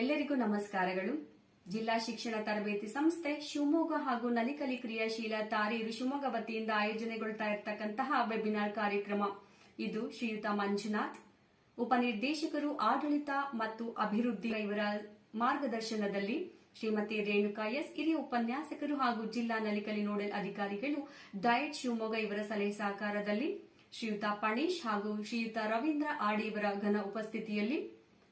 ಎಲ್ಲರಿಗೂ ನಮಸ್ಕಾರಗಳು. ಜಿಲ್ಲಾ ಶಿಕ್ಷಣ ತರಬೇತಿ ಸಂಸ್ಥೆ ಶಿವಮೊಗ್ಗ ಹಾಗೂ ನಲಿಕಲಿ ಕ್ರಿಯಾಶೀಲ ತಾರೀರು ಶಿವಮೊಗ್ಗ ವತಿಯಿಂದ ಆಯೋಜನೆಗೊಳ್ತಾ ಇರತಕ್ಕಂತಹ ವೆಬಿನಾರ್ ಕಾರ್ಯಕ್ರಮ. ಇದು ಶ್ರೀಯುತ ಮಂಜುನಾಥ್, ಉಪನಿರ್ದೇಶಕರು ಆಡಳಿತ ಮತ್ತು ಅಭಿವೃದ್ಧಿ ಇವರ ಮಾರ್ಗದರ್ಶನದಲ್ಲಿ ಶ್ರೀಮತಿ ರೇಣುಕಾ ಎಸ್, ಹಿರಿಯ ಉಪನ್ಯಾಸಕರು ಹಾಗೂ ಜಿಲ್ಲಾ ನಲಿಕಲಿ ನೋಡೆಲ್ ಅಧಿಕಾರಿಗಳು ಡಯಟ್ ಶಿವಮೊಗ್ಗ ಇವರ ಸಲಹೆ ಸಹಕಾರದಲ್ಲಿ ಶ್ರೀಯುತ ಪಣೇಶ್ ಹಾಗೂ ಶ್ರೀಯುತ ರವೀಂದ್ರ ಆಡಿ ಇವರ ಘನ ಉಪಸ್ಥಿತಿಯಲ್ಲಿ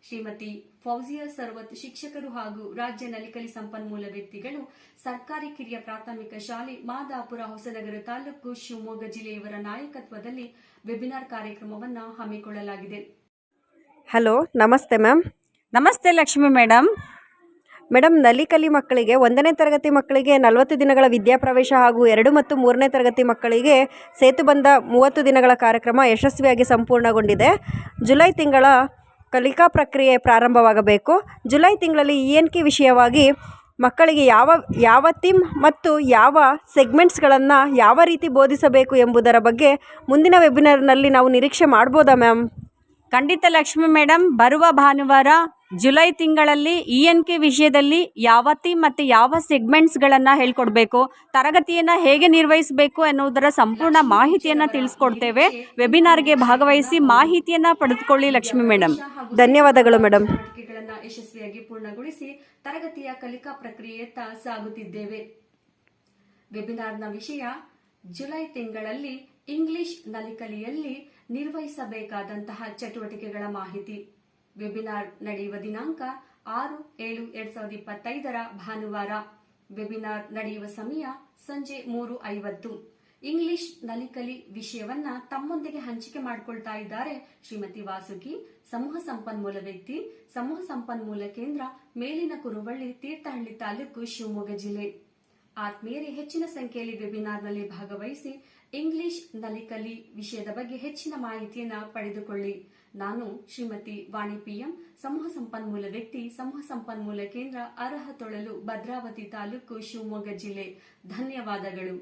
ಶ್ರೀಮತಿ ಫೌಜಿಯಾ ಸರ್ವತ್ ಶಿಕ್ಷಕರು ಹಾಗೂ ರಾಜ್ಯ ನಲಿಕಲಿ ಸಂಪನ್ಮೂಲ ವ್ಯಕ್ತಿಗಳು ಸರ್ಕಾರಿ ಕಿರಿಯ ಪ್ರಾಥಮಿಕ ಶಾಲೆ ಮಾದಾಪುರ ಹೊಸನಗರ ತಾಲೂಕು ಶಿವಮೊಗ್ಗ ಜಿಲ್ಲೆಯವರ ನಾಯಕತ್ವದಲ್ಲಿ ವೆಬಿನಾರ್ ಕಾರ್ಯಕ್ರಮವನ್ನು ಹಮ್ಮಿಕೊಳ್ಳಲಾಗಿದೆ. ಹಲೋ ನಮಸ್ತೆ ಮ್ಯಾಮ್. ನಮಸ್ತೆ ಲಕ್ಷ್ಮಿ ಮೇಡಮ್ ಮೇಡಮ್ ನಲಿಕಲಿ ಮಕ್ಕಳಿಗೆ ಒಂದನೇ ತರಗತಿ ಮಕ್ಕಳಿಗೆ ನಲವತ್ತು ದಿನಗಳ ವಿದ್ಯಾಪ್ರವೇಶ ಹಾಗೂ ಎರಡು ಮತ್ತು ಮೂರನೇ ತರಗತಿ ಮಕ್ಕಳಿಗೆ ಸೇತು ಬಂದ ಮೂವತ್ತು ದಿನಗಳ ಕಾರ್ಯಕ್ರಮ ಯಶಸ್ವಿಯಾಗಿ ಸಂಪೂರ್ಣಗೊಂಡಿದೆ. ಜುಲೈ ತಿಂಗಳ ಕಲಿಕಾ ಪ್ರಕ್ರಿಯೆ ಪ್ರಾರಂಭವಾಗಬೇಕು. ಜುಲೈ ತಿಂಗಳಲ್ಲಿ ಇ ಎನ್ ಕೆ ವಿಷಯವಾಗಿ ಮಕ್ಕಳಿಗೆ ಯಾವ ಯಾವ ಥೀಮ್ ಮತ್ತು ಯಾವ ಸೆಗ್ಮೆಂಟ್ಸ್ಗಳನ್ನು ಯಾವ ರೀತಿ ಬೋಧಿಸಬೇಕು ಎಂಬುದರ ಬಗ್ಗೆ ಮುಂದಿನ ವೆಬಿನಾರ್ನಲ್ಲಿ ನಾವು ನಿರೀಕ್ಷೆ ಮಾಡ್ಬೋದಾ ಮ್ಯಾಮ್? ಖಂಡಿತ ಲಕ್ಷ್ಮಿ ಮೇಡಮ್ ಬರುವ ಭಾನುವಾರ ಜುಲೈ ತಿಂಗಳಲ್ಲಿ ಇ ಎನ್ ಕೆ ವಿಷಯದಲ್ಲಿ ಯಾವ ಥೀಮ್ ಮತ್ತು ಯಾವ ಸೆಗ್ಮೆಂಟ್ಸ್ಗಳನ್ನು ಹೇಳ್ಕೊಡ್ಬೇಕು ತರಗತಿಯನ್ನು ಹೇಗೆ ನಿರ್ವಹಿಸಬೇಕು ಎನ್ನುವುದರ ಸಂಪೂರ್ಣ ಮಾಹಿತಿಯನ್ನು ತಿಳಿಸ್ಕೊಡ್ತೇವೆ. ವೆಬಿನಾರ್ಗೆ ಭಾಗವಹಿಸಿ ಮಾಹಿತಿಯನ್ನು ಪಡೆದುಕೊಳ್ಳಿ ಲಕ್ಷ್ಮಿ ಮೇಡಮ್ ಧನ್ಯವಾದಗಳು ಮೇಡಮ್ ಚಟುವಟಿಕೆಗಳನ್ನು ಯಶಸ್ವಿಯಾಗಿ ಪೂರ್ಣಗೊಳಿಸಿ ತರಗತಿಯ ಕಲಿಕಾ ಪ್ರಕ್ರಿಯೆಯತ್ತ ಸಾಗುತ್ತಿದ್ದೇವೆ ವೆಬಿನಾರ್ನ ವಿಷಯ ಜುಲೈ ತಿಂಗಳಲ್ಲಿ ಇಂಗ್ಲಿಷ್ ನಲಿಕಲಿಯಲ್ಲಿ ನಿರ್ವಹಿಸಬೇಕಾದಂತಹ ಚಟುವಟಿಕೆಗಳ ಮಾಹಿತಿ. ವೆಬಿನಾರ್ ನಡೆಯುವ ದಿನಾಂಕ ಆರು ಏಳು ಎರಡ್ ಸಾವಿರದ ಇಪ್ಪತ್ತೈದರ ಭಾನುವಾರ. ವೆಬಿನಾರ್ ನಡೆಯುವ ಸಮಯ ಸಂಜೆ ಮೂರು ಐವತ್ತು. ಇಂಗ್ಲಿಷ್ ನಲಿಕಲಿ ವಿಷಯವನ್ನ ತಮ್ಮೊಂದಿಗೆ ಹಂಚಿಕೆ ಮಾಡಿಕೊಳ್ತಾ ಇದ್ದಾರೆ ಶ್ರೀಮತಿ ವಾಸುಕಿ. ಸಮೂಹ ಸಂಪನ್ಮೂಲ ವ್ಯಕ್ತಿ, ಸಮೂಹ ಸಂಪನ್ಮೂಲ ಕೇಂದ್ರ ಮೇಲಿನ ಕುರುವಳ್ಳಿ ತೀರ್ಥಹಳ್ಳಿ ತಾಲೂಕು ಶಿವಮೊಗ್ಗ ಜಿಲ್ಲೆ. ಆತ್ಮೀಯರೇ, ಹೆಚ್ಚಿನ ಸಂಖ್ಯೆಯಲ್ಲಿ ವೆಬಿನಾರ್ನಲ್ಲಿ ಭಾಗವಹಿಸಿ ಇಂಗ್ಲಿಷ್ ನಲಿಕಲಿ ವಿಷಯದ ಬಗ್ಗೆ ಹೆಚ್ಚಿನ ಮಾಹಿತಿಯನ್ನು ಪಡೆದುಕೊಳ್ಳಿ. ನಾನು ಶ್ರೀಮತಿ ವಾಣಿ ಪಿಎಂ, ಸಮೂಹ ಸಂಪನ್ಮೂಲ ವ್ಯಕ್ತಿ, ಸಮೂಹ ಸಂಪನ್ಮೂಲ ಕೇಂದ್ರ ಅರ್ಹ ತೊಳಲು ಭದ್ರಾವತಿ ತಾಲೂಕು ಶಿವಮೊಗ್ಗ ಜಿಲ್ಲೆ. ಧನ್ಯವಾದಗಳು.